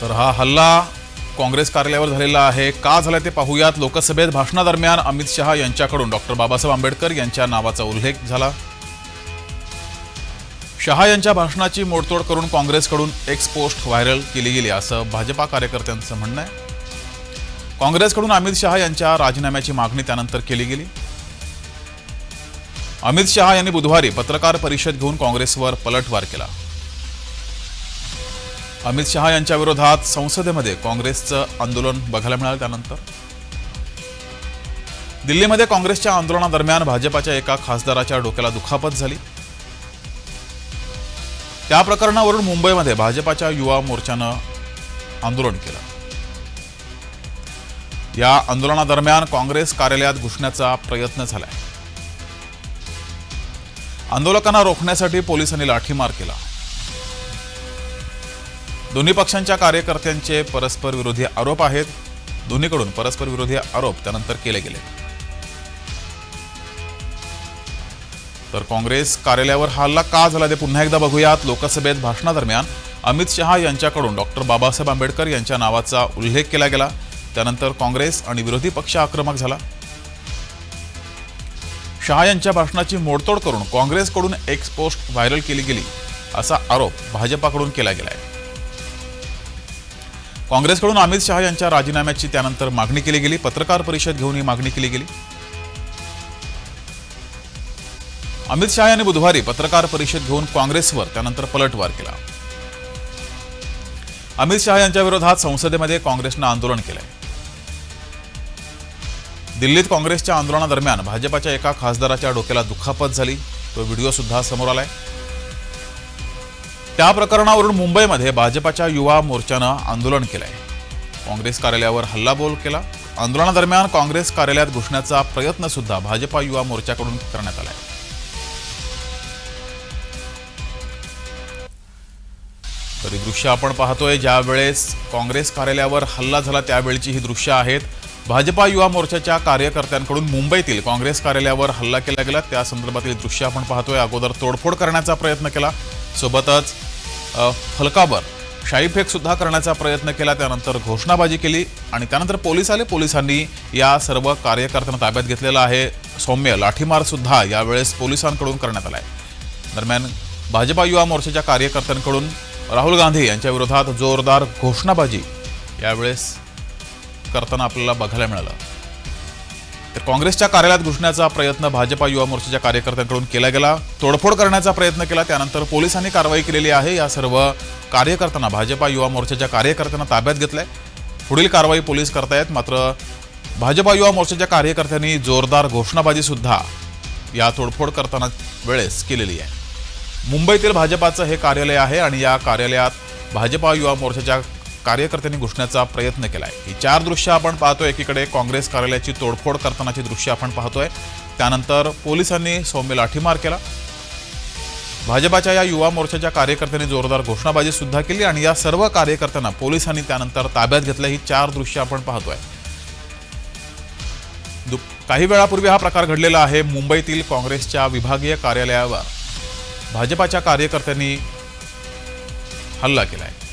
तर हा हल्ला काँग्रेस कार्यालयावर झालेला आहे. का झाला ते पाहूयात. लोकसभेत भाषणादरम्यान अमित शहा यांच्याकडून डॉक्टर बाबासाहेब आंबेडकर यांच्या नावाचा उल्लेख झाला. शहा यांच्या भाषणाची मोडतोड करून काँग्रेसकडून एक्स पोस्ट व्हायरल केली गेली असं भाजपा कार्यकर्त्यांचं म्हणणं आहे. काँग्रेसकडून अमित शहा यांच्या राजीनाम्याची मागणी त्यानंतर केली गेली. अमित शहा यांनी बुधवारी पत्रकार परिषद घेऊन काँग्रेसवर पलटवार केला. अमित शहा यांच्या विरोधात संसदेमध्ये काँग्रेसचं आंदोलन बघायला मिळालं त्यानंतर? दिल्लीमध्ये काँग्रेसच्या आंदोलनादरम्यान भाजपाच्या एका खासदाराच्या डोक्याला दुखापत झाली. त्या प्रकरणावरून मुंबईमध्ये भाजपाच्या युवा मोर्चानं आंदोलन केलं. या आंदोलनादरम्यान काँग्रेस कार्यालयात घुसण्याचा प्रयत्न झालाय. आंदोलकांना रोखण्यासाठी पोलिसांनी लाठीमार केला. दोन्ही पक्षांच्या कार्यकर्त्यांचे परस्पर विरोधी आरोप आहेत. दोन्हीकडून परस्पर विरोधी आरोप त्यानंतर केले गेले. तर काँग्रेस कार्यालयावर हा हल्ला का झाला ते पुन्हा एकदा बघूयात. लोकसभेत भाषणादरम्यान अमित शहा यांच्याकडून डॉक्टर बाबासाहेब आंबेडकर यांच्या नावाचा उल्लेख केला गेला. त्यानंतर काँग्रेस आणि विरोधी पक्ष आक्रमक झाला. शहा यांच्या भाषणाची मोडतोड करून काँग्रेसकडून एक्स पोस्ट व्हायरल केली गेली असा आरोप भाजपाकडून केला गेलाय. काँग्रेसकडून अमित शहा यांच्या राजीनाम्याची त्यानंतर मागणी केली गेली. पत्रकार परिषद घेऊन ही मागणी केली गेली. अमित शहा यांनी बुधवारी पत्रकार परिषद घेऊन काँग्रेसवर त्यानंतर पलटवार केला. अमित शहा यांच्या विरोधात संसदेमध्ये काँग्रेसनं आंदोलन केलंय. दिल्लीत काँग्रेसच्या आंदोलनादरम्यान भाजपाच्या एका खासदाराच्या डोक्याला दुखापत झाली. तो व्हिडिओ सुद्धा समोर आलाय. त्या प्रकरणावरून मुंबईमध्ये भाजपाच्या युवा मोर्चानं आंदोलन केलंय. काँग्रेस कार्यालयावर हल्लाबोल केला. आंदोलनादरम्यान काँग्रेस कार्यालयात घुसण्याचा प्रयत्न सुद्धा भाजपा युवा मोर्चाकडून करण्यात आलाय. तरी दृश्य आपण पाहतोय ज्यावेळेस काँग्रेस कार्यालयावर हल्ला झाला त्यावेळची ही दृश्य आहेत. भाजपा युवा मोर्चाच्या कार्यकर्त्यांकडून मुंबईतील काँग्रेस कार्यालयावर हल्ला केला गेला. त्या संदर्भातील दृश्य आपण पाहतोय. अगोदर तोडफोड करण्याचा प्रयत्न केला. सोबतच फलकावर शाईफेक सुद्धा करण्याचा प्रयत्न केला त्यानंतर घोषणाबाजी केली आणि त्यानंतर पोलीस आले. पोलिसांनी या सर्व कार्यकर्त्यांना ताब्यात घेतलेला आहे. सौम्य लाठीमार सुद्धा यावेळेस पोलिसांकडून करण्यात आला आहे दरम्यान भाजपा युवा मोर्चाच्या कार्यकर्त्यांकडून राहुल गांधी यांच्या विरोधात जोरदार घोषणाबाजी यावेळेस करताना आपल्याला बघायला मिळालं. तर काँग्रेसच्या कार्यालयात घुसण्याचा प्रयत्न भाजपा युवा मोर्चाच्या कार्यकर्त्यांकडून केला गेला तोडफोड करण्याचा प्रयत्न केला त्यानंतर पोलिसांनी कारवाई केलेली आहे. या सर्व कार्यकर्त्यांना भाजपा युवा मोर्चाच्या कार्यकर्त्यांना ताब्यात घेतलंय. पुढील कारवाई पोलीस करतायत मात्र भाजपा युवा मोर्चाच्या कार्यकर्त्यांनी जोरदार घोषणाबाजी सुद्धा या तोडफोड करताना वेळेस केलेली आहे. मुंबईतील भाजपाचं हे कार्यालय आहे आणि या कार्यालयात भाजपा युवा मोर्चाच्या कार्यकर्त्यांनी घुसण्याचा प्रयत्न केलाय. ही चार दृश्य आपण पाहतोय. एकीकडे काँग्रेस कार्यालयाची तोडफोड करतानाची दृश्य आपण पाहतोय. त्यानंतर पोलिसांनी सौम्य लाठीमार केला. भाजपाच्या या युवा मोर्चाच्या कार्यकर्त्यांनी जोरदार घोषणाबाजी सुद्धा केली आणि या सर्व कार्यकर्त्यांना पोलिसांनी त्यानंतर ताब्यात घेतलं. ही चार दृश्य आपण पाहतोय. दु- काही वेळापूर्वी हा प्रकार घडलेला आहे मुंबईतील काँग्रेसच्या विभागीय कार्यालयावर. भाजपाच्या कार्यकर्त्यांनी हल्ला केला आहे